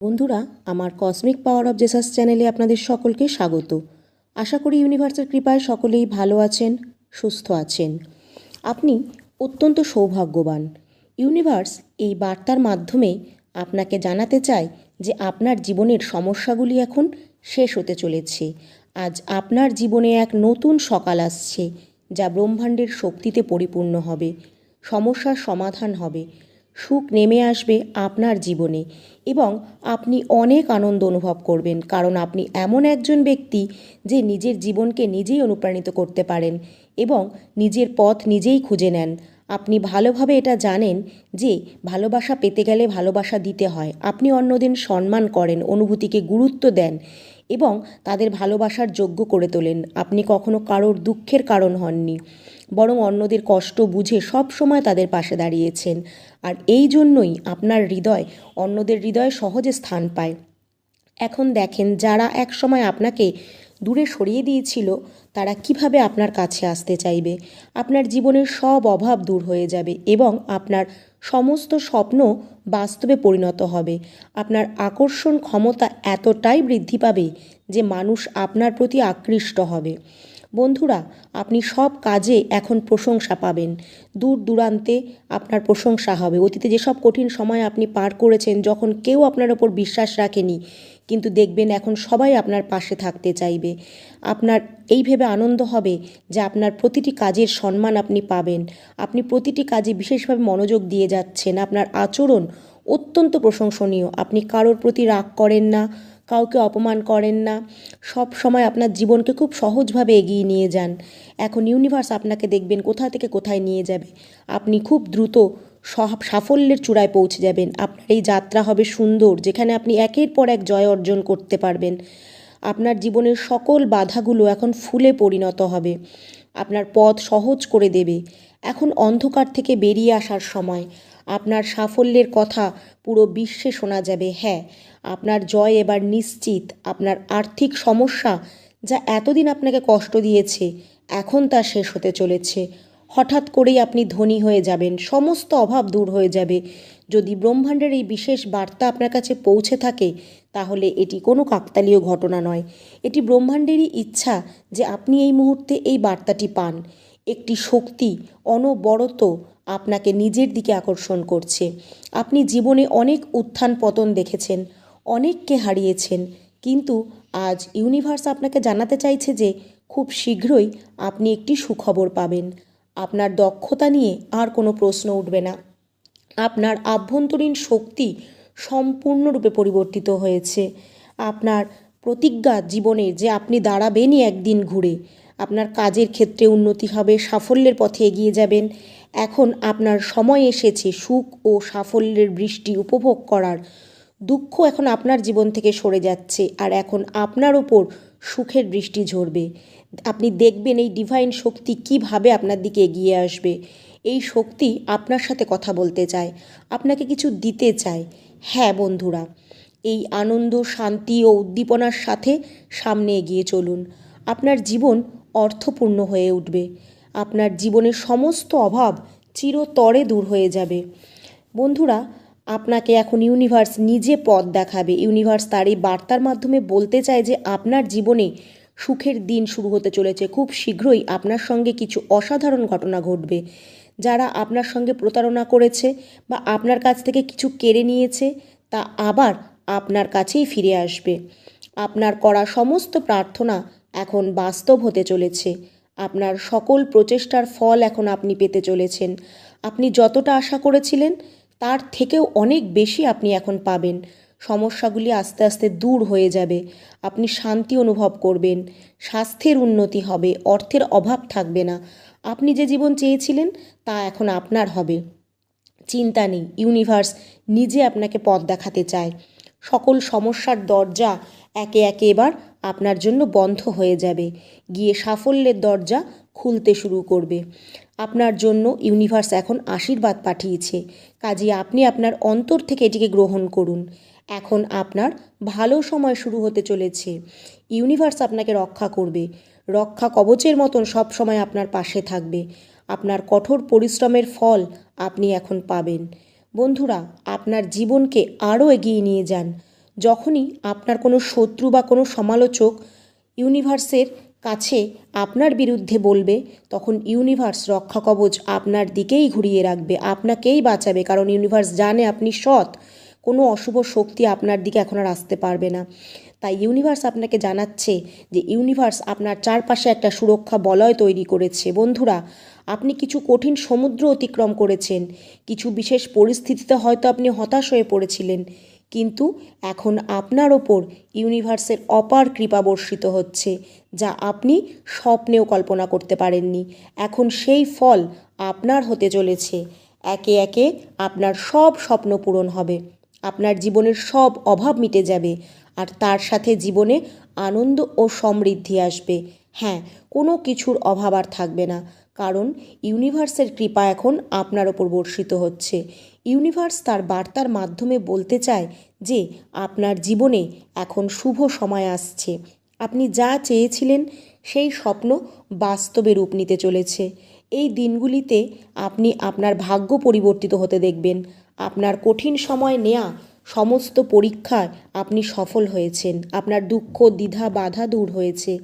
বন্ধুরা, আমার cosmic power of Jesus চ্যানেলে আপনাদের সকলকে স্বাগত। আশা করি ইউনিভার্সের কৃপায় সকলেই ভালো আছেন, সুস্থ আছেন। আপনি অত্যন্ত সৌভাগ্যবান। ইউনিভার্স এই বার্তার মাধ্যমে আপনাকে জানাতে চায় যে আপনার জীবনের সমস্যাগুলি এখন শেষ হতে চলেছে। আজ আপনার জীবনে এক নতুন সকাল আসছে, যা ব্রহ্মাণ্ডের শক্তিতে পরিপূর্ণ হবে। সমস্যার সমাধান হবে। সুখ নেমে আসবে আপনার জীবনে এবং আপনি অনেক আনন্দ অনুভব করবেন। কারণ আপনি এমন একজন ব্যক্তি যে নিজের জীবনকে নিজেই অনুপ্রাণিত করতে পারেন এবং নিজের পথ নিজেই খুঁজে নেন। আপনি ভালোভাবে এটা জানেন যে ভালোবাসা পেতে গেলে ভালোবাসা দিতে হয়। আপনি অন্যদের সম্মান করেন, অনুভূতিকে গুরুত্ব দেন এবং তাদের ভালোবাসার যোগ্য করে তোলেন। আপনি কখনো কারোর দুঃখের কারণ হননি। বরং অন্যদের কষ্ট বুঝে সব সময় তাদের পাশে দাঁড়িয়েছেন। আর এই জন্যই আপনার হৃদয় অন্যদের হৃদয়ে সহজে স্থান পায়। এখন দেখেন, যারা একসময় আপনাকে দূরে সরিয়ে দিয়েছিল, তারা কীভাবে আপনার কাছে আসতে চাইবে? আপনার জীবনের সব অভাব দূর হয়ে যাবে এবং আপনার সমস্ত স্বপ্ন বাস্তবে পরিণত হবে। আপনার আকর্ষণ ক্ষমতা এতটাই বৃদ্ধি পাবে যে মানুষ আপনার প্রতি আকৃষ্ট হবে। বন্ধুরা, আপনি সব কাজে এখন প্রশংসা পাবেন। দূর দূরান্তে আপনার প্রশংসা হবে। অতীতে যেসব কঠিন সময় আপনি পার করেছেন, যখন কেউ আপনার ওপর বিশ্বাস রাখেনি, কিন্তু দেখবেন এখন সবাই আপনার পাশে থাকতে চাইবে। আপনার, এই ভেবে আনন্দ হবে যে আপনার প্রতিটি কাজের সম্মান আপনি পাবেন। আপনি প্রতিটি কাজে বিশেষভাবে মনোযোগ দিয়ে যাচ্ছেন। আপনার আচরণ অত্যন্ত প্রশংসনীয়। আপনি কারোর প্রতি রাগ করেন না কাউকে অপমান করেন না। সব সময় আপনার জীবনকে খুব সহজভাবে এগিয়ে নিয়ে যান। এখন ইউনিভার্স আপনাকে দেখবেন কোথা থেকে কোথায় নিয়ে যাবে। আপনি খুব দ্রুত সাফল্যের চূড়ায় পৌঁছে যাবেন। আপনার এই যাত্রা হবে সুন্দর, যেখানে আপনি একের পর এক জয় অর্জন করতে পারবেন। আপনার জীবনের সকল বাধাগুলো এখন ফুলে পরিণত হবে। আপনার পথ সহজ করে দেবে। এখন অন্ধকার থেকে বেরিয়ে আসার সময়। আপনার সাফল্যের কথা পুরো বিশ্বে শোনা যাবে। হ্যাঁ আপনার জয় এবার নিশ্চিত। আপনার আর্থিক সমস্যা যা এতদিন আপনাকে কষ্ট দিয়েছে, এখন তা শেষ হতে চলেছে। হঠাৎ করেই আপনি ধনী হয়ে যাবেন, সমস্ত অভাব দূর হয়ে যাবে। যদি ব্রহ্মাণ্ডের এই বিশেষ বার্তা আপনার কাছে পৌঁছে থাকে, তাহলে এটি কোনো কাকতালীয় ঘটনা নয়। এটি ব্রহ্মাণ্ডেরই ইচ্ছা যে আপনি এই মুহূর্তে এই বার্তাটি পান। একটি শক্তি অনবরত আপনাকে নিজের দিকে আকর্ষণ করছে। আপনি জীবনে অনেক উত্থান পতন দেখেছেন। অনেককে হারিয়েছেন। কিন্তু আজ ইউনিভার্স আপনাকে জানাতে চাইছে যে, খুব শীঘ্রই আপনি একটি সুখবর পাবেন। আপনার দক্ষতা নিয়ে আর কোনো প্রশ্ন উঠবে না। আপনার আভ্যন্তরীণ শক্তি সম্পূর্ণরূপে পরিবর্তিত হয়েছে। আপনার প্রতিজ্ঞা জীবনে যে আপনি দাঁড়াবেনই একদিন ঘুরে। আপনার কাজের ক্ষেত্রে উন্নতি হবে, সাফল্যের পথে এগিয়ে যাবেন। এখন আপনার সময় এসেছে সুখ ও সাফল্যের বৃষ্টি উপভোগ করার। দুঃখ এখন আপনার জীবন থেকে সরে যাচ্ছে আর এখন আপনার ওপর সুখের বৃষ্টি ঝরবে। আপনি দেখবেন এই ডিভাইন শক্তি কীভাবে আপনার দিকে এগিয়ে আসবে। এই শক্তি আপনার সাথে কথা বলতে চায়, আপনাকে কিছু দিতে চায়। হ্যাঁ বন্ধুরা, এই আনন্দ, শান্তি ও উদ্দীপনার সাথে সামনে এগিয়ে চলুন। আপনার জীবন অর্থপূর্ণ হয়ে উঠবে। আপনার জীবনের সমস্ত অভাব চিরতরে দূর হয়ে যাবে। বন্ধুরা আপনাকে এখন ইউনিভার্স নিজে পথ দেখাবে। ইউনিভার্স তার এই বার্তার মাধ্যমে বলতে চায় যে, আপনার জীবনে সুখের দিন শুরু হতে চলেছে। খুব শীঘ্রই আপনার সঙ্গে কিছু অসাধারণ ঘটনা ঘটবে। যারা আপনার সঙ্গে প্রতারণা করেছে বা আপনার কাছ থেকে কিছু কেড়ে নিয়েছে, তা আবার আপনার কাছেই ফিরে আসবে। আপনার করা সমস্ত প্রার্থনা এখন বাস্তব হতে চলেছে। আপনার সকল প্রচেষ্টার ফল এখন আপনি পেতে চলেছেন। আপনি যতটা আশা করেছিলেন তার থেকেও অনেক বেশি আপনি এখন পাবেন। সমস্যাগুলি আস্তে আস্তে দূর হয়ে যাবে। আপনি শান্তি অনুভব করবেন। স্বাস্থ্যের উন্নতি হবে। অর্থের অভাব থাকবে না। আপনি যে জীবন চেয়েছিলেন, তা এখন আপনার হবে। চিন্তা নেই। ইউনিভার্স নিজে আপনাকে পথ দেখাতে চায়। সকল সমস্যার দরজা একে একে এবার আপনার জন্য বন্ধ হয়ে যাবে। গিয়ে সাফল্যের দরজা খুলতে শুরু করবে। আপনার জন্য ইউনিভার্স এখন আশীর্বাদ পাঠিয়েছে। কাজে আপনি আপনার অন্তর থেকে এটিকে গ্রহণ করুন। এখন আপনার ভালো সময় শুরু হতে চলেছে। ইউনিভার্স আপনাকে রক্ষা করবে। রক্ষা কবচের মতন সব সময় আপনার পাশে থাকবে। আপনার কঠোর পরিশ্রমের ফল আপনি এখন পাবেন। বন্ধুরা, আপনার জীবনকে আরও এগিয়ে নিয়ে যান। যখনই আপনার কোনো শত্রু বা কোনো সমালোচক ইউনিভার্সের কাছে আপনার বিরুদ্ধে বলবে, তখন ইউনিভার্স রক্ষা কবচ আপনার দিকেই ঘুরিয়ে রাখবে, আপনাকেই বাঁচাবে। কারণ ইউনিভার্স জানে আপনি সৎ, কোনো অশুভ শক্তি আপনার দিকে এখন আর আসতে পারবে না। তাই ইউনিভার্স আপনাকে জানাচ্ছে যে ইউনিভার্স আপনার চারপাশে একটা সুরক্ষা বলয় তৈরি করেছে। বন্ধুরা, আপনি কিছু কঠিন সমুদ্র অতিক্রম করেছেন, কিছু বিশেষ পরিস্থিতিতে হয়তো আপনি হতাশ হয়ে পড়েছিলেন। কিন্তু এখন আপনার ওপর ইউনিভার্সের অপার কৃপা বর্ষিত হচ্ছে, যা আপনি স্বপ্নেও কল্পনা করতে পারেননি। এখন সেই ফল আপনার হতে চলেছে। একে একে আপনার সব স্বপ্ন পূরণ হবে। আপনার জীবনের সব অভাব মিটে যাবে আর তার সাথে জীবনে আনন্দ ও সমৃদ্ধি আসবে। হ্যাঁ কোনো কিছুর অভাব আর থাকবে না, কারণ ইউনিভার্সের কৃপা এখন আপনার ওপর বর্ষিত হচ্ছে। ইউনিভার্স তার বার্তার মাধ্যমে বলতে চায় যে, আপনার জীবনে এখন শুভ সময় আসছে। আপনি যা চেয়েছিলেন, সেই স্বপ্ন বাস্তবে রূপ নিতে চলেছে। এই দিনগুলিতে আপনি আপনার ভাগ্য পরিবর্তিত হতে দেখবেন। আপনার কঠিন সময় নেয়া সমস্ত পরীক্ষায় আপনি সফল হয়েছেন। আপনার দুঃখ, দ্বিধা, বাধা দূর হয়েছে।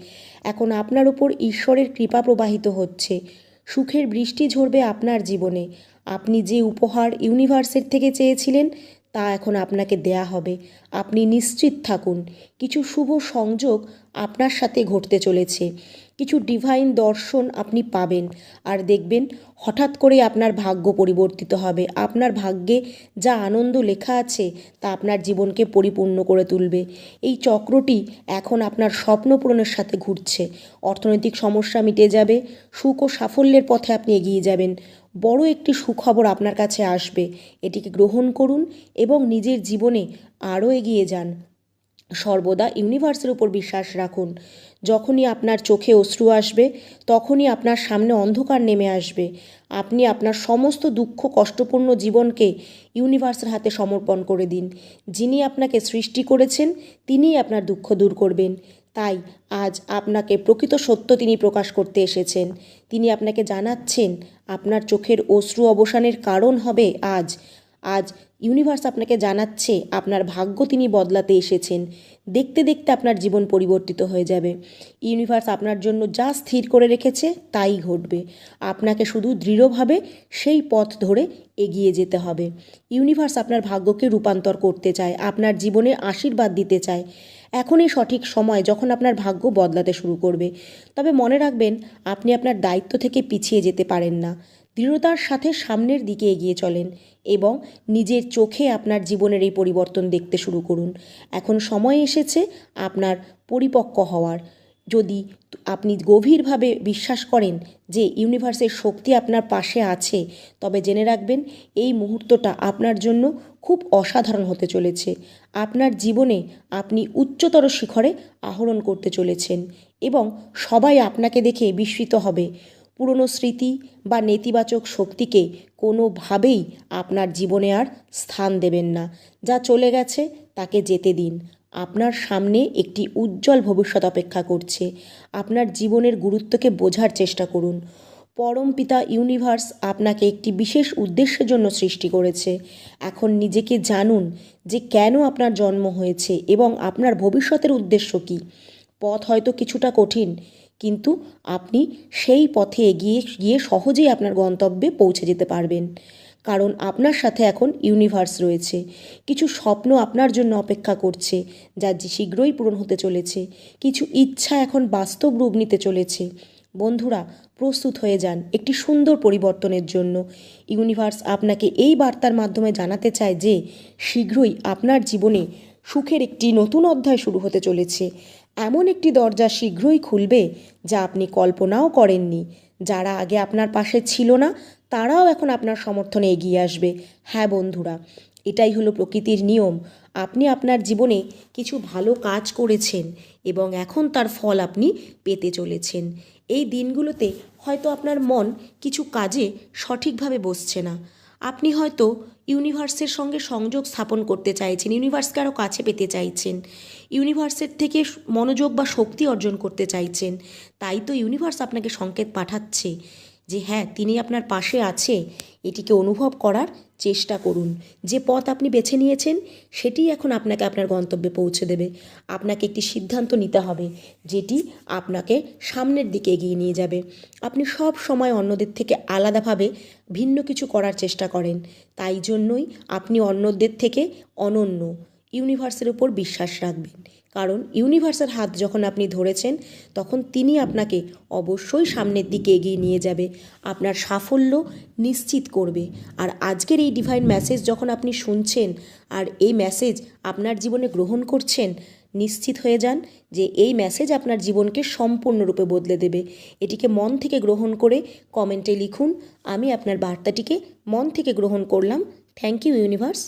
এখন আপনার উপর ঈশ্বরের কৃপা প্রবাহিত হচ্ছে। সুখের বৃষ্টি ঝরবে আপনার জীবনে। আপনি যে উপহার ইউনিভার্সের থেকে চেয়েছিলেন তা এখন আপনাকে দেয়া হবে। আপনি নিশ্চিত থাকুন, কিছু শুভ সংযোগ আপনার সাথে ঘটতে চলেছে। কিছু ডিভাইন দর্শন আপনি পাবেন আর দেখবেন হঠাৎ করে আপনার ভাগ্য পরিবর্তিত হবে। আপনার ভাগ্যে যা আনন্দ লেখা আছে তা আপনার জীবনকে পরিপূর্ণ করে তুলবে। এই চক্রটি এখন আপনার স্বপ্ন পূরণের সাথে ঘুরছে। অর্থনৈতিক সমস্যা মিটে যাবে, সুখ ও সাফল্যের পথে আপনি এগিয়ে যাবেন। বড় একটি সুখবর আপনার কাছে আসবে। এটিকে গ্রহণ করুন এবং নিজের জীবনে আরও এগিয়ে যান। সর্বদা ইউনিভার্সের উপর বিশ্বাস রাখুন। যখনই আপনার চোখে অশ্রু আসবে, তখনই আপনার সামনে অন্ধকার নেমে আসবে। আপনি আপনার সমস্ত দুঃখ, কষ্টপূর্ণ জীবনকে ইউনিভার্সের হাতে সমর্পণ করে দিন। যিনি আপনাকে সৃষ্টি করেছেন, তিনিই আপনার দুঃখ দূর করবেন। তাই আজ আপনাকে প্রকৃত সত্য তিনি প্রকাশ করতে এসেছেন। তিনি আপনাকে জানাচ্ছেন, আপনার চোখের অশ্রু অবসানের কারণ হবে আজ। আজ ইউনিভার্স আপনাকে জানাচ্ছে, আপনার ভাগ্য তিনি বদলাতে এসেছেন। দেখতে দেখতে আপনার জীবন পরিবর্তিত হয়ে যাবে। ইউনিভার্স আপনার জন্য যা স্থির করে রেখেছে, তাই ঘটবে। আপনাকে শুধু দৃঢ়ভাবে সেই পথ ধরে এগিয়ে যেতে হবে। ইউনিভার্স আপনার ভাগ্যকে রূপান্তর করতে চায়, আপনার জীবনে আশীর্বাদ দিতে চায়। এখনই সঠিক সময় যখন আপনার ভাগ্য বদলাতে শুরু করবে। তবে মনে রাখবেন, আপনি আপনার দায়িত্ব থেকে পিছিয়ে যেতে পারেন না। দৃঢ়তার সাথে সামনের দিকে এগিয়ে চলেন এবং নিজের চোখে আপনার জীবনের এই পরিবর্তন দেখতে শুরু করুন। এখন সময় এসেছে আপনার পরিপক্ক হওয়ার। যদি আপনি গভীরভাবে বিশ্বাস করেন যে ইউনিভার্সের শক্তি আপনার পাশে আছে, তবে জেনে রাখবেন এই মুহূর্তটা আপনার জন্য খুব অসাধারণ হতে চলেছে। আপনার জীবনে আপনি উচ্চতর শিখরে আহরণ করতে চলেছেন এবং সবাই আপনাকে দেখে বিস্মিত হবে। পুরনো স্মৃতি বা নেতিবাচক শক্তিকে কোনোভাবেই আপনার জীবনে আর স্থান দেবেন না। যা চলে গেছে তাকে যেতে দিন। আপনার সামনে একটি উজ্জ্বল ভবিষ্যৎ অপেক্ষা করছে। আপনার জীবনের গুরুত্বকে বোঝার চেষ্টা করুন। পরম পিতা ইউনিভার্স আপনাকে একটি বিশেষ উদ্দেশ্যের জন্য সৃষ্টি করেছে। এখন নিজেকে জানুন যে কেন আপনার জন্ম হয়েছে এবং আপনার ভবিষ্যতের উদ্দেশ্য কী। পথ হয়তো কিছুটা কঠিন, কিন্তু আপনি সেই পথে এগিয়ে গিয়ে সহজেই আপনার গন্তব্যে পৌঁছে যেতে পারবেন। কারণ আপনার সাথে এখন ইউনিভার্স রয়েছে। কিছু স্বপ্ন আপনার জন্য অপেক্ষা করছে, যা শীঘ্রই পূরণ হতে চলেছে। কিছু ইচ্ছা এখন বাস্তব রূপ নিতে চলেছে। বন্ধুরা, প্রস্তুত হয়ে যান একটি সুন্দর পরিবর্তনের জন্য। ইউনিভার্স আপনাকে এই বার্তার মাধ্যমে জানাতে চায় যে, শীঘ্রই আপনার জীবনে সুখের একটি নতুন অধ্যায় শুরু হতে চলেছে। এমন একটি দরজা শীঘ্রই খুলবে, যা আপনি কল্পনাও করেননি। যারা আগে আপনার পাশে ছিল না, তারাও এখন আপনার সমর্থনে এগিয়ে আসবে। হ্যাঁ বন্ধুরা, এটাই হলো প্রকৃতির নিয়ম। আপনি আপনার জীবনে কিছু ভালো কাজ করেছেন এবং এখন তার ফল আপনি পেতে চলেছেন। এই দিনগুলোতে হয়তো আপনার মন কিছু কাজে সঠিকভাবে বসছে না। আপনি হয়তো ইউনিভার্সের সঙ্গে সংযোগ স্থাপন করতে চাইছেন, ইউনিভার্সকে আরও কাছে পেতে চাইছেন, ইউনিভার্সের থেকে মনোযোগ বা শক্তি অর্জন করতে চাইছেন। তাই তো ইউনিভার্স আপনাকে সংকেত পাঠাচ্ছে। যে হ্যাঁ তিনি আপনার পাশে আছে, এটিকে অনুভব করার চেষ্টা করুন। যে পথ আপনি বেছে নিয়েছেন সেটিই এখন আপনাকে আপনার গন্তব্যে পৌঁছে দেবে। আপনাকে একটি সিদ্ধান্ত নিতে হবে, যেটি আপনাকে সামনের দিকে এগিয়ে নিয়ে যাবে। আপনি সব সময় অন্যদের থেকে আলাদাভাবে ভিন্ন কিছু করার চেষ্টা করেন। তাই জন্যই আপনি অন্যদের থেকে অনন্য, ইউনিভার্সের উপর বিশ্বাস রাখবেন। কারণ ইউনিভার্সের হাত যখন আপনি ধরেছেন, তখন তিনি আপনাকে অবশ্যই সামনের দিকে এগিয়ে নিয়ে যাবে, আপনার সাফল্য নিশ্চিত করবে। আর আজকের এই ডিভাইন মেসেজ যখন আপনি শুনছেন আর এই মেসেজ আপনার জীবনে গ্রহণ করছেন, নিশ্চিত হয়ে যান যে এই মেসেজ আপনার জীবনকে সম্পূর্ণরূপে বদলে দেবে। এটিকে মন থেকে গ্রহণ করে কমেন্টে লিখুন, আমি আপনার বার্তাটিকে মন থেকে গ্রহণ করলাম। Thank you universe